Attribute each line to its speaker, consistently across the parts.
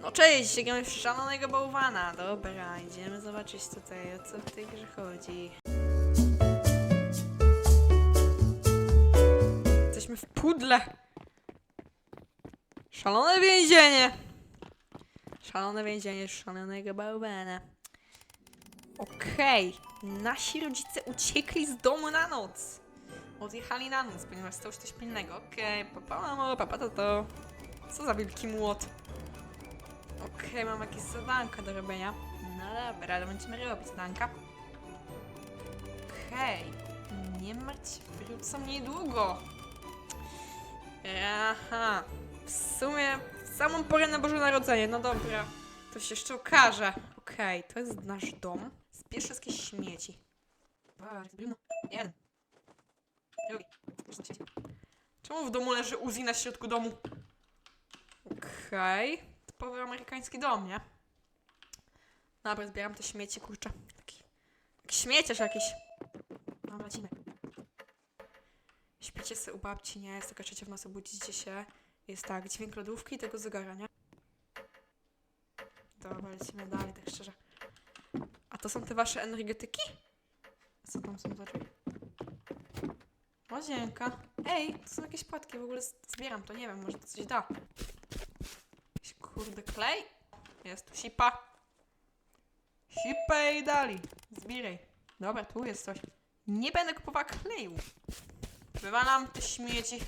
Speaker 1: No cześć, gramy w szalonego bałwana. Dobra, idziemy zobaczyć tutaj, o co w tej grze chodzi. Jesteśmy w pudle. Szalone więzienie. Szalone więzienie szalonego bałwana. Okej, nasi rodzice uciekli z domu na noc. Odjechali na noc, ponieważ stało się coś pilnego. Okej, papa mamo, papa tato. Co za wielki młot. Okej, mam jakieś zadanka do robienia. No dobra, ale będziemy robić zadanka. Okej, nie martw się, wrócą niedługo. Aha, w sumie w samą porę na Boże Narodzenie, no dobra. To się jeszcze okaże. Okej, to jest nasz dom. Zbierz wszystkie śmieci. Dwa, brudno. Jeden. Czemu w domu leży Uzi na środku domu? Okej. Typowy amerykański dom, nie? Dobra, zbieram te śmieci, kurczę. Taki, śmieciarz jakiś. Dobra, lecimy. Śpicie sobie u babci, nie? Jest taka w nocy, budzicie się. Jest tak, dźwięk lodówki i tego zegara, nie? Dobra, lecimy dalej, tak szczerze. A to są te wasze energetyki? Co tam są za drzwi? Łazienka. Ej, to są jakieś płatki, w ogóle zbieram to, nie wiem, może to coś da. Jakiś kurde klej? Jest tu sipa. Sipę i dali. Zbieraj. Dobra, tu jest coś. Nie będę kupowała kleju. Wywalam te śmieci.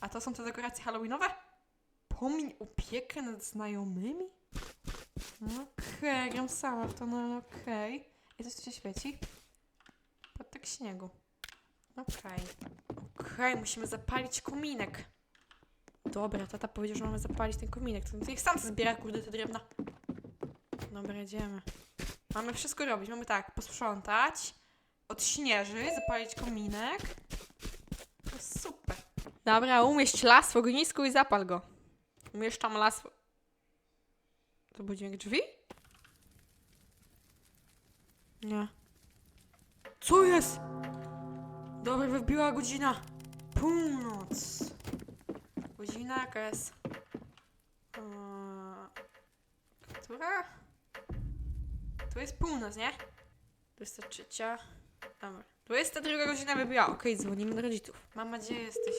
Speaker 1: A to są te dekoracje halloweenowe? Pomiń opiekę nad znajomymi? Okej, gram sama w to, no okej. I coś tu się świeci? Podtek śniegu. Okej. Okej, musimy zapalić kominek. Dobra, tata powiedział, że mamy zapalić ten kominek. To niech sam zbiera, kurde, te drewna. Dobra, jedziemy. Mamy wszystko robić. Mamy tak, posprzątać, odśnieżyć, zapalić kominek. To super. Dobra, umieść las w ognisku i zapal go. Umieszczam las w... To był dźwięk drzwi? Nie. Co jest? Dobra, wybiła godzina. Północ. Godzina jaka jest? Eee, która? Tu jest północ, nie? 23. Dobra. 22 godzina wybiła. Okej, dzwonimy do rodziców. Mama, gdzie jesteś?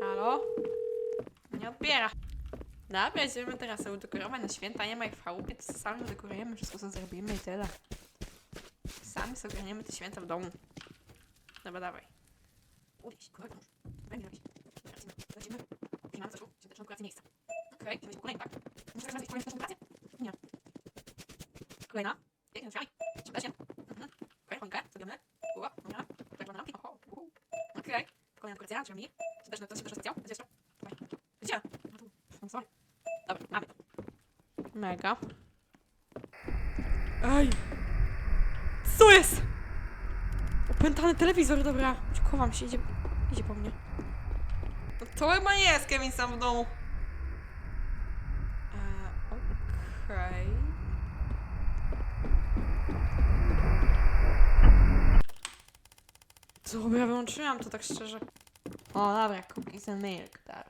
Speaker 1: Halo? Nie odbiera. Dobra, idziemy teraz udekorować na święta. Nie ma jak w chałupie, to sami udekorujemy wszystko, co zrobimy i tyle. Sami sobie ogarniemy te święta w domu. Dobra, dawaj. Udeś, kochaj, mąż. Będzie robić. Lecimy. Lecimy. Opinamy zaczął świąteczną dekorację miejsca. Okej, okay, kolejny, tak? Muszę zrobić kolejną świąteczną dekorację? Nie. Kolejna. Pięknie, otwieraj. Świątecznie. Mhm. Okej, choinkę, zrobimy. Uła, dobra. Tak, mamy lampki. Oho, uhu. Okej. Kolejna dekoracja, drzwi. Świąteczny, to świąteczny specjał. Gdzie to? Tutaj. Gdzie? No tu. No sorry. Dobra, mamy. Mega. Ej! Jest? Opętany telewizor, dobra. Chowam się, idzie, idzie po mnie. No to chyba nie jest Kevin sam w domu. Eee, Okej. Dobra, wyłączyłam to tak szczerze. O, dobra, cookies and milk, dobra.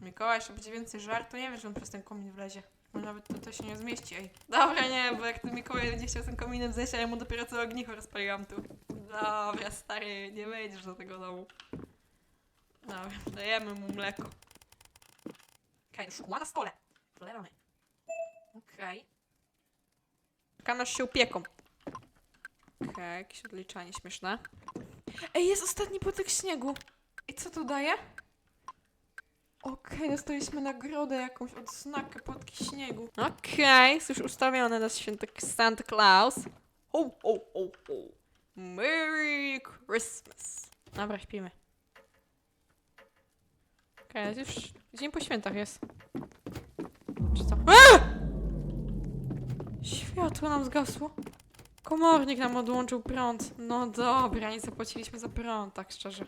Speaker 1: Mikołaj jeszcze będzie więcej żartu, nie wiem, czy on przez ten komin wlezie. Bo nawet to, się nie zmieści, ej. Dobra, nie, bo jak ten Mikołaj będzie chciał tym kominem zejść, a ja mu dopiero co ognicho rozpaliłam tu. Dobra, stary, nie wejdziesz do tego domu. Dobra, dajemy mu mleko. Okej, okay, szkła na stole. Polewamy. Okej. Okay. Się upieką. Okej, jakieś odliczanie śmieszne. Ej, jest ostatni płotek śniegu. I co to daje? Okej, dostaliśmy nagrodę jakąś odznakę płotki śniegu. Okej, jest już ustawione na święto Santa Claus. Ho, ho, ho, ho. Merry Christmas. Dobra, śpimy. Okej, już dzień po świętach jest. Czy co? A! Światło nam zgasło. Komornik nam odłączył prąd. No dobra, nie zapłaciliśmy za prąd, tak szczerze.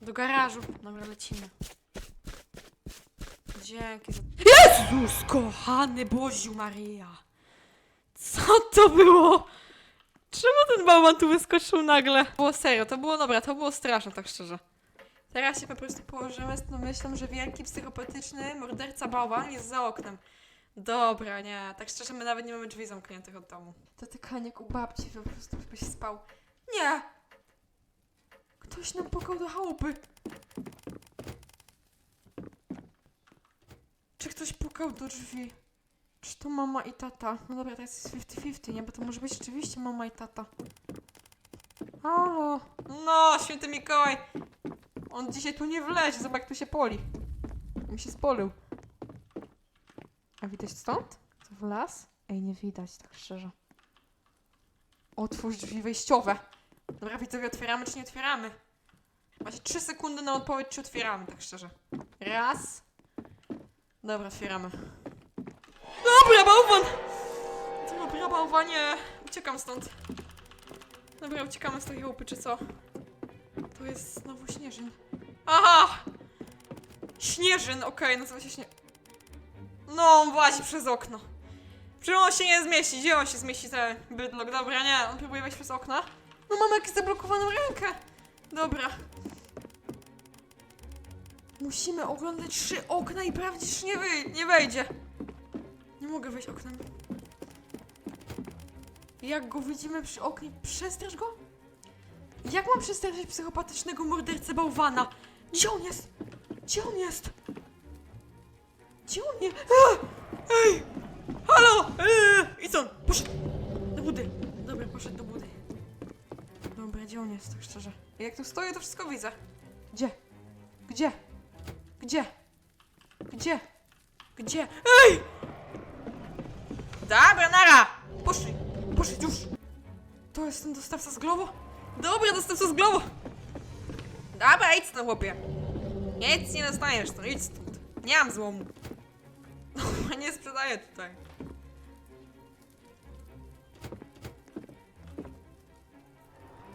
Speaker 1: Do garażu. Dobra, lecimy. Dzięki za... Jezus kochany Boziu Maria! Co to było? Czemu ten bałwan tu wyskoczył nagle? Było serio, to było dobra, to było straszne, tak szczerze. Teraz się po prostu położymy z tą myślą, że wielki psychopatyczny morderca bałwan jest za oknem. Dobra, nie, tak szczerze my nawet nie mamy drzwi zamkniętych od domu. Dotykanie u babci po prostu byś spał. Nie! Ktoś nam pukał do chałupy. Czy ktoś pukał do drzwi? Czy to mama i tata? No dobra, to jest 50-50, nie? Bo to może być rzeczywiście mama i tata. Halo? No, święty Mikołaj! On dzisiaj tu nie wlezie, zobacz tu się poli. Mi się spolił. A widać stąd? To w las? Ej, nie widać, tak szczerze. Otwórz drzwi wejściowe. Dobra, widzowie, otwieramy czy nie otwieramy? Macie 3 sekundy na odpowiedź, czy otwieramy, tak szczerze. Raz. Dobra, otwieramy. Dobra, bałwan! Dobra, bałwanie. Uciekam stąd. Dobra, uciekamy z tej chałupy, czy co? To jest znowu śnieżyn. Aha! Śnieżyn, okej, nazywa się śnie... No, on włazi przez okno. Czy on się nie zmieści? Gdzie on się zmieści, ten bydlok? Dobra, nie, on próbuje wejść przez okno. No mam jakąś zablokowaną rękę. Dobra. Musimy oglądać trzy okna i sprawdzić, czy nie, nie wejdzie. Nie mogę wejść oknem. Jak go widzimy przy oknie, przestrasz go? Jak mam przestraszyć psychopatycznego mordercę bałwana? Gdzie on jest? Gdzie on jest? Gdzie on jest? A! Ej! Halo! Eee! Idź on! Poszedł! Do budy! Dobra, poszedł do budy. Gdzie on jest, tak szczerze? Jak tu stoję, to wszystko widzę. Gdzie? Gdzie? Gdzie? Gdzie? Gdzie? Ej! Dobra, nara! Poszli! Poszli już! To jest ten dostawca z Globo? Dobra, dostawca z Globo! Dobra, idź stąd, chłopie. Nic nie dostaniesz stąd, idź stąd. Nie mam złomu. nie sprzedaję tutaj.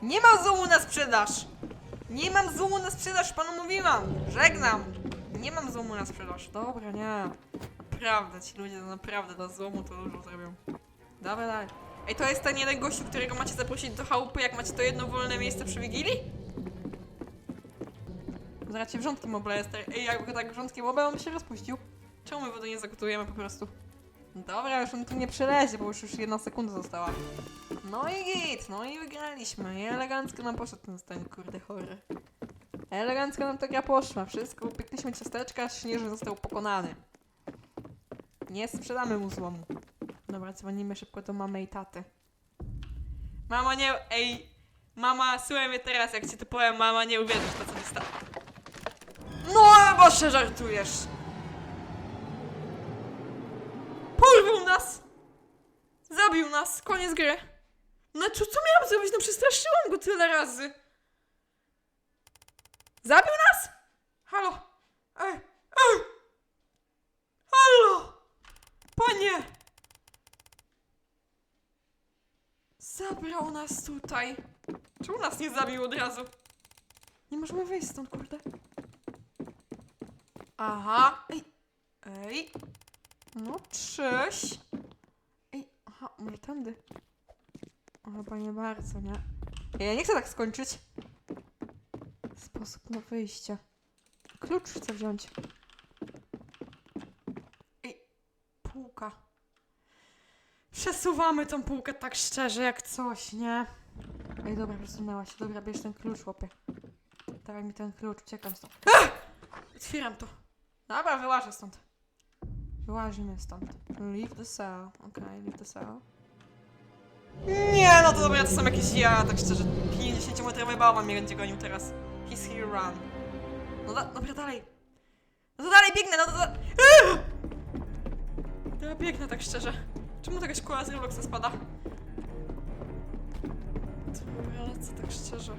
Speaker 1: Nie mam złomu na sprzedaż! Nie mam złomu na sprzedaż, panu mówiłam! Żegnam! Nie mam złomu na sprzedaż. Dobra, nie. Naprawdę, ci ludzie naprawdę do złomu to dużo zrobią. Dobra, dalej. Ej, to jest ten jeden gościu, którego macie zaprosić do chałupy, jak macie to jedno wolne miejsce przy Wigilii? Zaraz cię wrzątki moble jest. Ej, jakby tak wrzątki moble, on by się rozpuścił. Czemu my wody nie zagotujemy po prostu? Dobra, już on tu nie przelezie, bo już już jedna sekunda została. No i git, no i wygraliśmy. I elegancko nam poszedł ten stan, kurde chory. Elegancko nam ta gra poszła. Wszystko, upiekliśmy ciasteczka, śnieży został pokonany. Nie sprzedamy mu złomu. Dobra, dzwonimy szybko do mamy i taty. Mama nie... Ej... Mama, słuchaj mnie teraz, jak ci to powiem, mama nie uwierzysz to, co mi stało. No, boże, żartujesz! Porwał nas! Zabił nas, koniec gry. No co, co miałam zrobić? No przestraszyłam go tyle razy. Zabił nas? Halo? Ej, ej! Halo! Panie! Zabrał nas tutaj. Czemu nas nie zabił od razu? Nie możemy wyjść stąd, kurde. Aha. Ej. Ej. No, cześć. Może tędy. O, chyba nie bardzo, nie? Ja nie chcę tak skończyć. Sposób na wyjście. Klucz chcę wziąć. Ej, półka. Przesuwamy tą półkę tak szczerze jak coś, nie? Ej, dobra, przesunęła się. Dobra, bierz ten klucz, chłopie. Dawaj mi ten klucz, uciekam stąd. Ach! Otwieram to. Dobra, wyłażę stąd. Wyłazimy stąd. Leave the cell. Okej, leave the cell. Nie, no to dobra, to są jakieś ja, tak szczerze. 50-metrowy bałwan mnie będzie gonił teraz. He's here run. No da, dobra, dalej. No to dalej biegnę, no to... Da... Ja biegnę tak szczerze. Czemu jakaś koła z Robloxa spada? Dobra, co tak szczerze?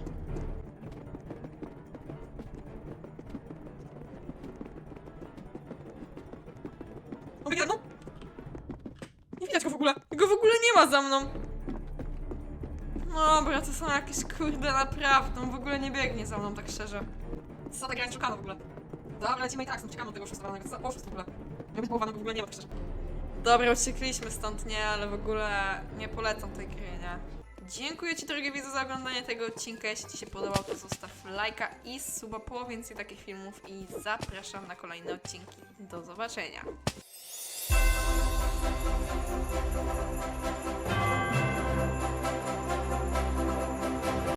Speaker 1: O, no! Nie widać go w ogóle. Go w ogóle nie ma za mną. Dobra, to są jakieś kurde naprawdę. On w ogóle nie biegnie za mną, tak szczerze. Co za ta gra szukana w ogóle? Dobra, lecimy i tak, stąd uciekamy od tego oszustowanego. Co za oszust w ogóle? Być połowanego w ogóle nie ma, tak. Dobra, uciekliśmy stąd, nie, ale w ogóle nie polecam tej gry, nie. dziękuję Ci drogie widzu za oglądanie tego odcinka. Jeśli Ci się podobał, to zostaw lajka i suba po więcej takich filmów i zapraszam na kolejne odcinki. Do zobaczenia.